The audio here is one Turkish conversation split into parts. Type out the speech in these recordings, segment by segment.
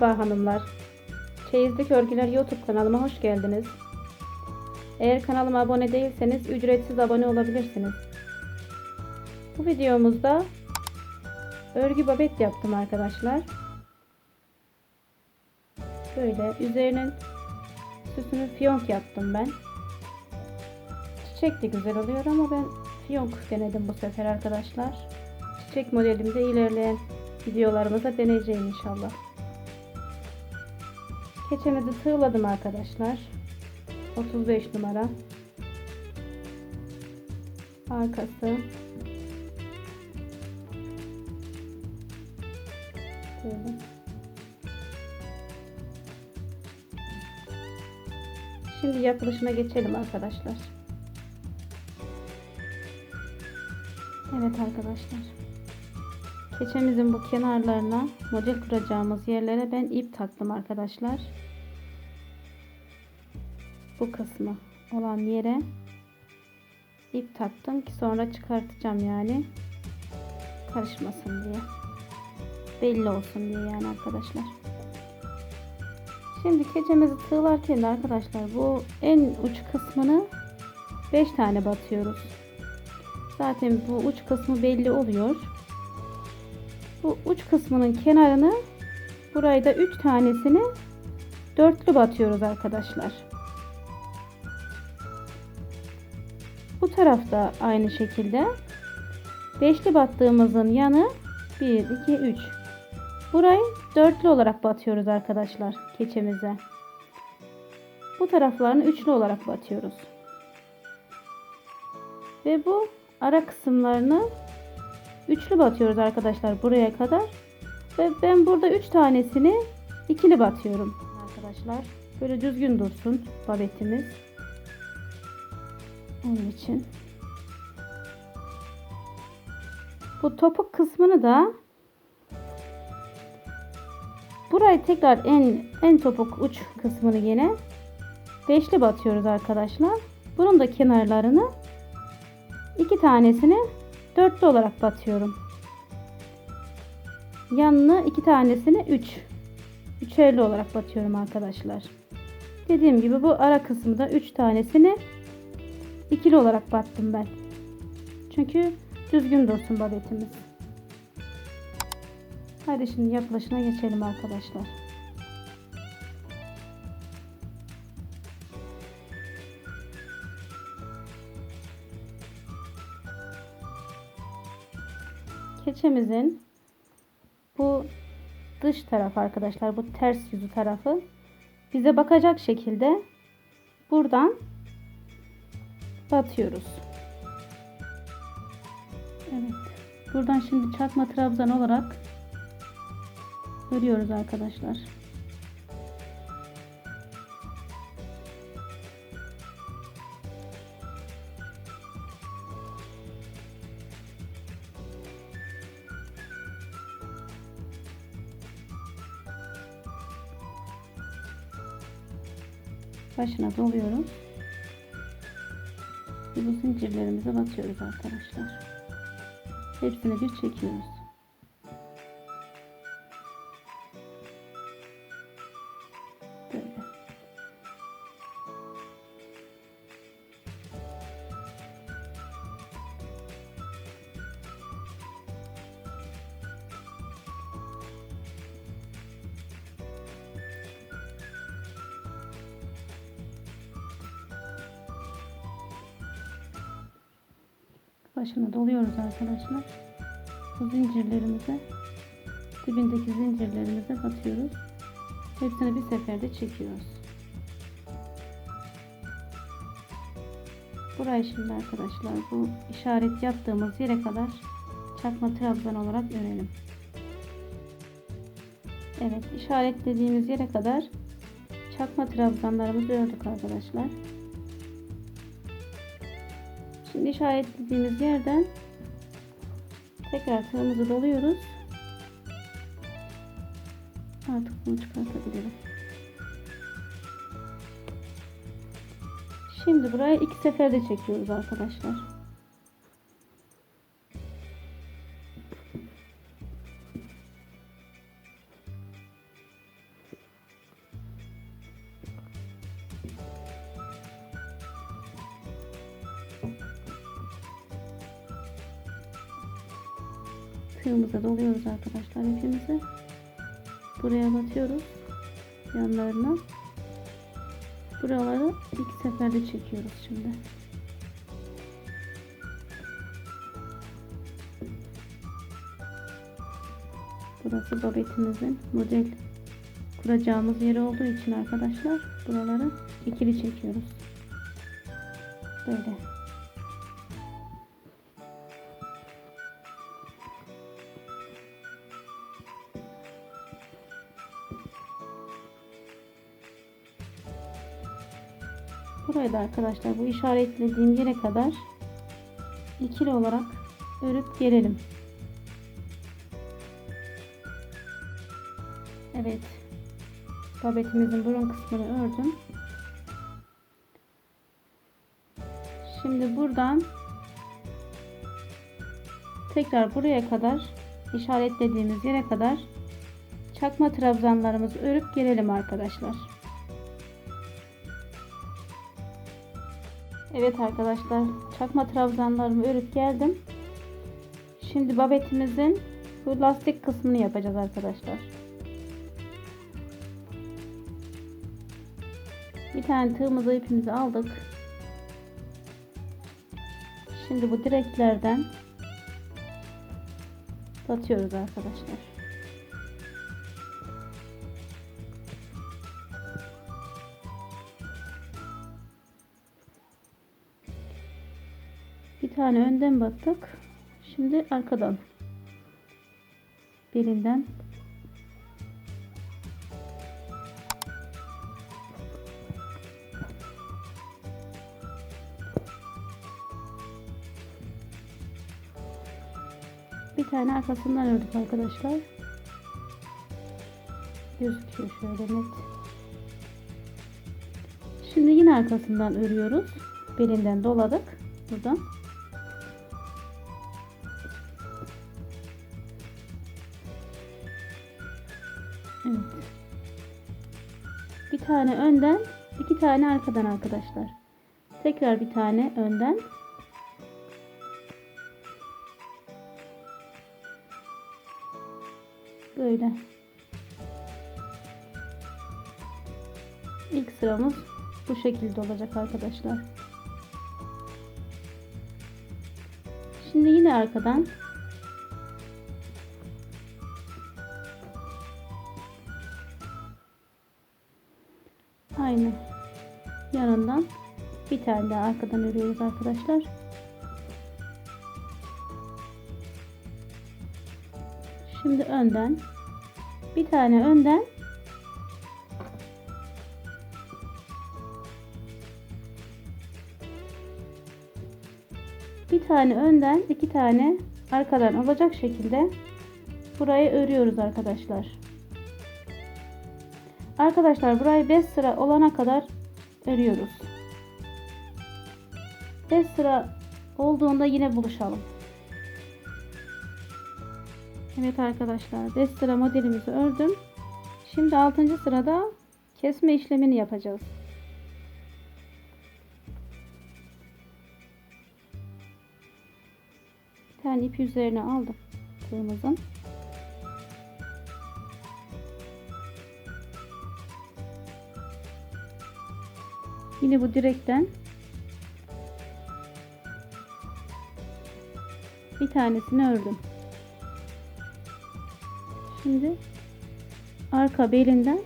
Merhaba hanımlar. Çeyizlik Örgüler YouTube kanalıma hoş geldiniz. Eğer kanalıma abone değilseniz ücretsiz abone olabilirsiniz. Bu videomuzda örgü babet yaptım arkadaşlar. Böyle üzerinin süsünü fiyonk yaptım ben. Çiçek de güzel oluyor ama ben fiyonk denedim bu sefer arkadaşlar. Çiçek modelimde ilerleyen videolarımıza deneyeceğim inşallah. Keçemizi tığladım arkadaşlar. 35 numara. Arkası. Böyle. Şimdi yapılışına geçelim arkadaşlar. Evet arkadaşlar. Keçemizin bu kenarlarına model kuracağımız yerlere ben ip taktım arkadaşlar. Bu kısmı olan yere ip taktım ki sonra çıkartacağım yani karışmasın diye. Belli olsun diye yani arkadaşlar. Şimdi keçemizi tığlarken de arkadaşlar bu en uç kısmını 5 tane batıyoruz. Zaten bu uç kısmı belli oluyor. Bu uç kısmının kenarını burayı da 3 tanesini dörtlü batıyoruz arkadaşlar. Tarafta aynı şekilde beşli battığımızın yanı 1 2 3 burayı dörtlü olarak batıyoruz arkadaşlar keçemize. Bu taraflarını üçlü olarak batıyoruz. Ve bu ara kısımlarını üçlü batıyoruz arkadaşlar buraya kadar. Ve ben burada üç tanesini ikili batıyorum arkadaşlar. Böyle düzgün dursun babetimiz. Onun için. Bu topuk kısmını da burayı tekrar en en topuk uç kısmını yine beşli batıyoruz arkadaşlar. Bunun da kenarlarını iki tanesini dörtlü olarak batıyorum. Yanına iki tanesini üç. Üçerli olarak batıyorum arkadaşlar. Dediğim gibi bu ara kısmında üç tanesini ikili olarak battım ben. Çünkü düzgün dursun babetimiz. Hadi şimdi yapılışına geçelim arkadaşlar. Keçemizin bu dış taraf arkadaşlar bu ters yüzü tarafı bize bakacak şekilde buradan batıyoruz. Evet. Buradan şimdi çakma trabzan olarak örüyoruz arkadaşlar. başına doluyoruz. Bu zincirlerimize batıyoruz arkadaşlar. Hepsini bir çekiyoruz. Başına doluyoruz arkadaşlar. Bu zincirlerimize dibindeki zincirlerimize batıyoruz. Hepsini bir seferde çekiyoruz. Burayı şimdi arkadaşlar bu işaret yaptığımız yere kadar çakma trabzan olarak örelim. Evet işaretlediğimiz yere kadar çakma trabzanlarımızı ördük arkadaşlar. Şimdi işaretlediğimiz yerden tekrar tığımızı doluyoruz. Artık bunu çıkartabilirim. Şimdi buraya iki seferde çekiyoruz arkadaşlar. Tığımıza doluyoruz arkadaşlar ipimizi. Buraya batıyoruz. Yanlarına. Buraları iki seferde çekiyoruz şimdi. Burası babetimizin model kuracağımız yeri olduğu için arkadaşlar buraları ikili çekiyoruz. Böyle. Burayı da arkadaşlar bu işaretlediğim yere kadar ikili olarak örüp gelelim. Evet. Babetimizin burun kısmını ördüm. Şimdi buradan tekrar buraya kadar işaretlediğimiz yere kadar çakma trabzanlarımızı örüp gelelim arkadaşlar. Evet arkadaşlar çakma trabzanlarımı örüp geldim. Şimdi babetimizin bu lastik kısmını yapacağız arkadaşlar. Bir tane tığımızı ipimizi aldık. Şimdi bu direklerden batıyoruz arkadaşlar. Tane önden battık. Şimdi arkadan. Belinden Bir tane arkasından ördük arkadaşlar. Gözüküyor şöyle net. Şimdi yine arkasından örüyoruz. Belinden doladık. Buradan. Tane önden, iki tane arkadan arkadaşlar. Tekrar bir tane önden. Böyle. İlk sıramız bu şekilde olacak arkadaşlar. Şimdi yine arkadan aynı yanından bir tane daha arkadan örüyoruz arkadaşlar. Şimdi önden bir tane önden bir tane önden iki tane arkadan olacak şekilde burayı örüyoruz arkadaşlar. Arkadaşlar burayı 5 sıra olana kadar örüyoruz. 5 sıra olduğunda yine buluşalım. Evet arkadaşlar 5 sıra modelimizi ördüm. Şimdi 6. sırada kesme işlemini yapacağız. Bir tane ip üzerine aldım tığımızın. Yine bu direkten bir tanesini ördüm. Şimdi arka belinden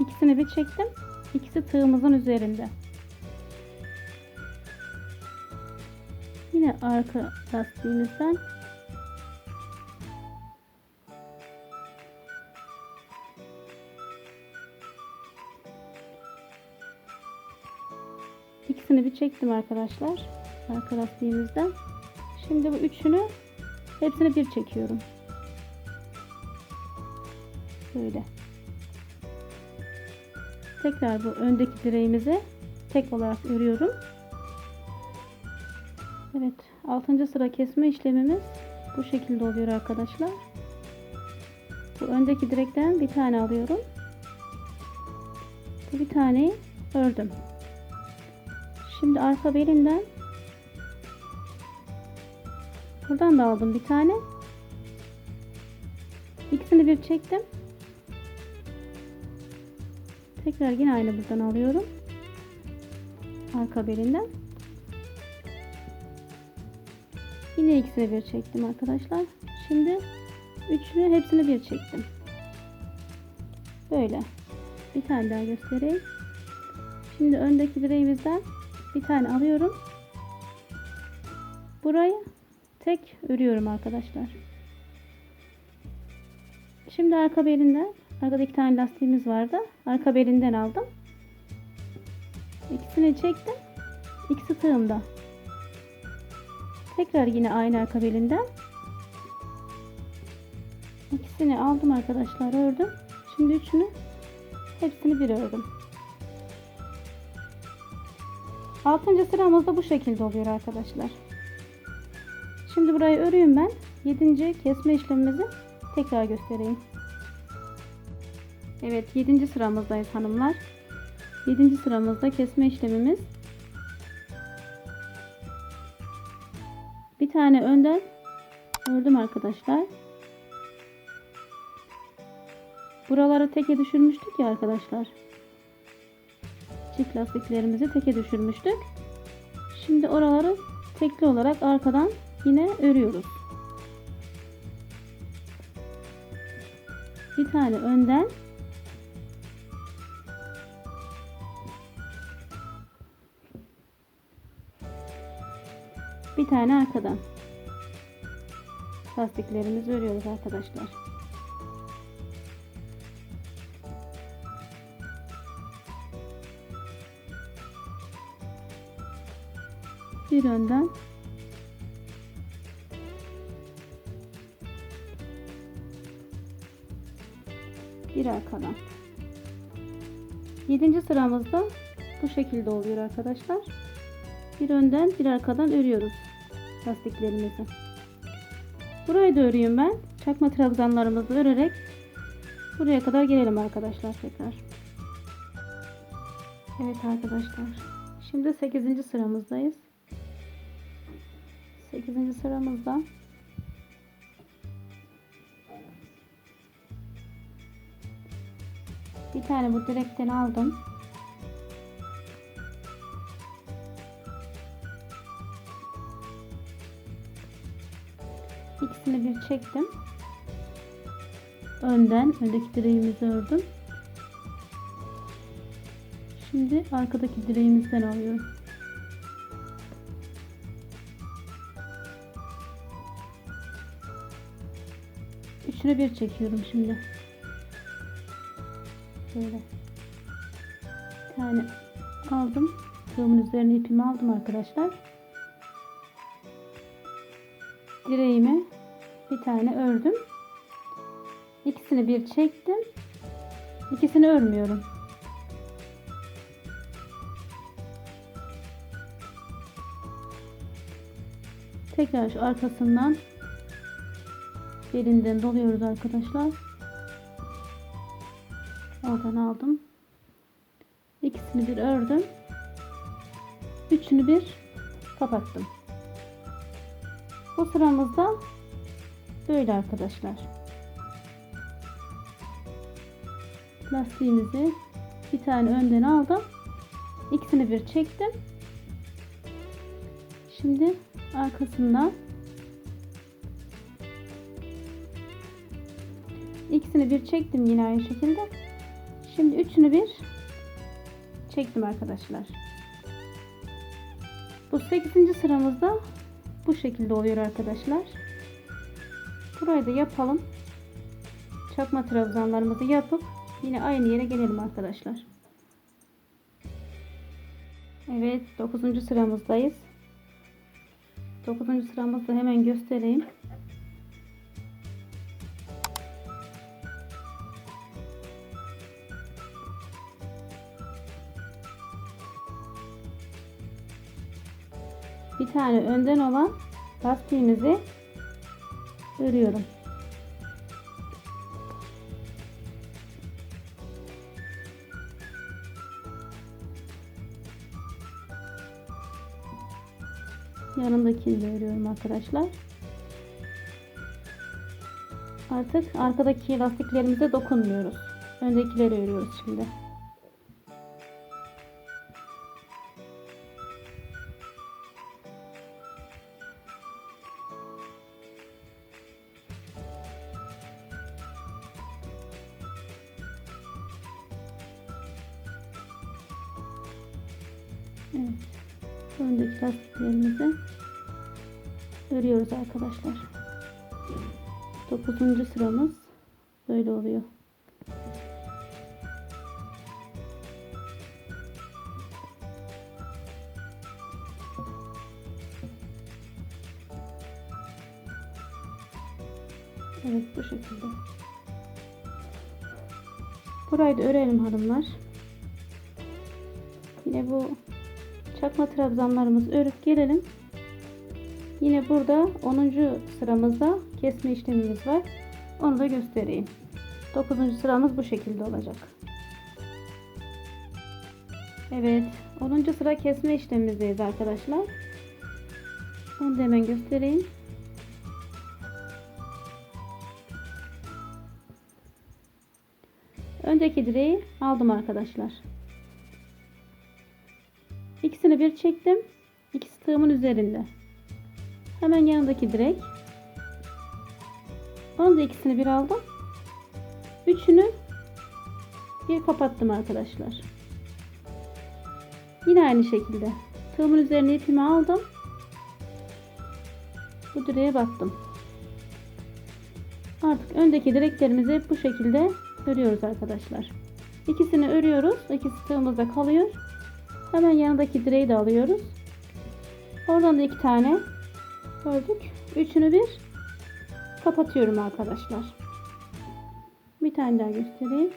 ikisini bir çektim. İkisi tığımızın üzerinde. Yine arka lastiğimizden ikisini bir çektim arkadaşlar. Arka lastiğimizden. Şimdi bu üçünü hepsini bir çekiyorum. Böyle. Tekrar bu öndeki direğimizi tek olarak örüyorum. Evet, 6. sıra kesme işlemimiz bu şekilde oluyor arkadaşlar. Bu öndeki direkten bir tane alıyorum. Bir taneyi ördüm. Şimdi arka belinden Buradan da aldım bir tane. İkisini bir çektim. Tekrar yine aynı buradan alıyorum. Arka belinden. Yine ikisini bir çektim arkadaşlar. Şimdi üçünü hepsini bir çektim. Böyle. Bir tane daha göstereyim. Şimdi öndeki direğimizden bir tane alıyorum. Burayı tek örüyorum arkadaşlar. Şimdi arka belinden arkada iki tane lastiğimiz vardı. Arka belinden aldım. İkisini çektim. İkisi tığımda. Tekrar yine aynı arka belinden. İkisini aldım arkadaşlar ördüm. Şimdi üçünü hepsini bir ördüm. Altıncı sıramızda bu şekilde oluyor arkadaşlar. Şimdi burayı örüyorum ben. Yedinci kesme işlemimizi tekrar göstereyim. Evet yedinci sıramızdayız hanımlar. Yedinci sıramızda kesme işlemimiz. Bir tane önden ördüm arkadaşlar. Buraları teke düşürmüştük ya arkadaşlar. Çift lastiklerimizi teke düşürmüştük. Şimdi oraları tekli olarak arkadan yine örüyoruz. Bir tane önden bir tane arkadan lastiklerimizi örüyoruz arkadaşlar. Bir önden bir arkadan. Yedinci sıramızda bu şekilde oluyor arkadaşlar. Bir önden bir arkadan örüyoruz lastiklerimizi. Burayı da örüyorum ben. Çakma trabzanlarımızı örerek buraya kadar gelelim arkadaşlar tekrar. Evet arkadaşlar. Şimdi 8. sıramızdayız. 8. sıramızda bir tane bu direkten aldım. İkisini bir çektim. Önden, öndeki direğimizi ördüm. Şimdi arkadaki direğimizden alıyorum. Üçünü bir çekiyorum şimdi. Böyle. Bir tane aldım. Tığımın üzerine ipimi aldım arkadaşlar. Direğime bir tane ördüm. İkisini bir çektim. İkisini örmüyorum. Tekrar şu arkasından belinden doluyoruz arkadaşlar. Oradan aldım. İkisini bir ördüm. Üçünü bir kapattım. Bu sıramızda böyle arkadaşlar. Lastiğimizi bir tane önden aldım. İkisini bir çektim. Şimdi arkasından ikisini bir çektim yine aynı şekilde. Şimdi üçünü bir çektim arkadaşlar. Bu 8. sıramızda bu şekilde oluyor arkadaşlar. Burayı da yapalım. Çakma trabzanlarımızı yapıp yine aynı yere gelelim arkadaşlar. Evet 9. sıramızdayız. 9. sıramızda hemen göstereyim. Tane önden olan lastiğimizi örüyorum. Yanındakini de örüyorum arkadaşlar. Artık arkadaki lastiklerimize dokunmuyoruz. Öndekileri örüyoruz şimdi. 9. sıramız böyle oluyor. Evet bu şekilde. Burayı da örelim hanımlar. Yine bu çakma trabzanlarımızı örüp gelelim. Yine burada 10. sıramızda kesme işlemimiz var. Onu da göstereyim. 9. sıramız bu şekilde olacak. Evet. 10. sıra kesme işlemimizdeyiz arkadaşlar. Onu da hemen göstereyim. Öndeki direği aldım arkadaşlar. İkisini bir çektim. İkisi tığımın üzerinde. Hemen yanındaki direk. Onu da ikisini bir aldım. Üçünü bir kapattım arkadaşlar. Yine aynı şekilde. Tığımın üzerine ipimi aldım. Bu direğe battım. Artık öndeki direklerimizi bu şekilde örüyoruz arkadaşlar. İkisini örüyoruz. İkisi tığımızda kalıyor. Hemen yanındaki direği de alıyoruz. Oradan da iki tane gördük. Üçünü bir kapatıyorum arkadaşlar. Bir tane daha göstereyim.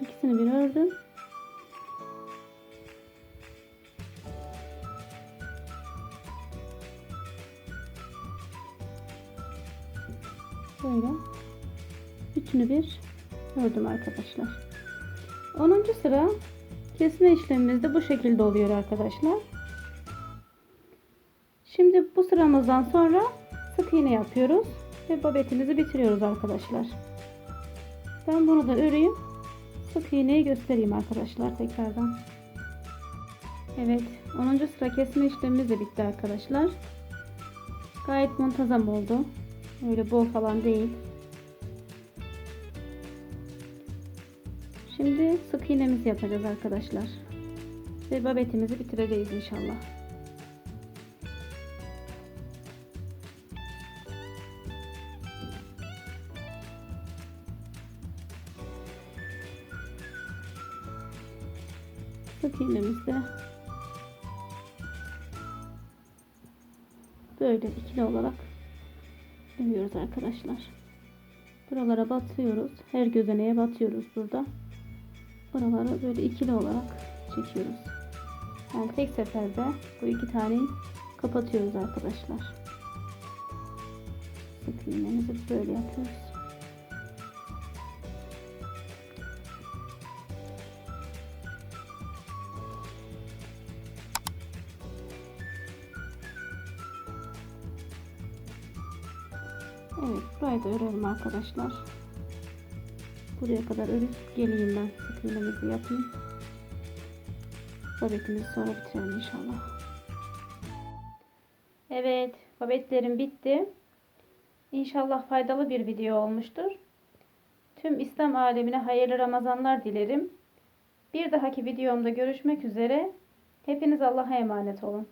İkisini bir ördüm. Böyle. Üçünü bir ördüm arkadaşlar. 10. sıra kesme işlemimiz de bu şekilde oluyor arkadaşlar. Şimdi bu sıramızdan sonra sık iğne yapıyoruz ve babetimizi bitiriyoruz arkadaşlar. Ben bunu da öreyim. Sık iğneyi göstereyim arkadaşlar tekrardan. Evet 10. sıra kesme işlemimiz de bitti arkadaşlar. Gayet muntazam oldu. Öyle bol falan değil. Şimdi sık iğnemizi yapacağız arkadaşlar. Ve babetimizi bitireceğiz inşallah. Sık iğnemizde böyle ikili olarak örüyoruz arkadaşlar. Buralara batıyoruz. Her gözeneğe batıyoruz burada. Buraları böyle ikili olarak çekiyoruz. Yani tek seferde bu iki taneyi kapatıyoruz arkadaşlar. Sık iğnemizi böyle yapıyoruz. Evet burayı da örelim arkadaşlar. Buraya kadar örüp geleyim ben sık iğnemizi yapayım. Babetimizi sonra bitirelim inşallah. Evet babetlerim bitti. İnşallah faydalı bir video olmuştur. Tüm İslam alemine hayırlı Ramazanlar dilerim. Bir dahaki videomda görüşmek üzere. Hepiniz Allah'a emanet olun.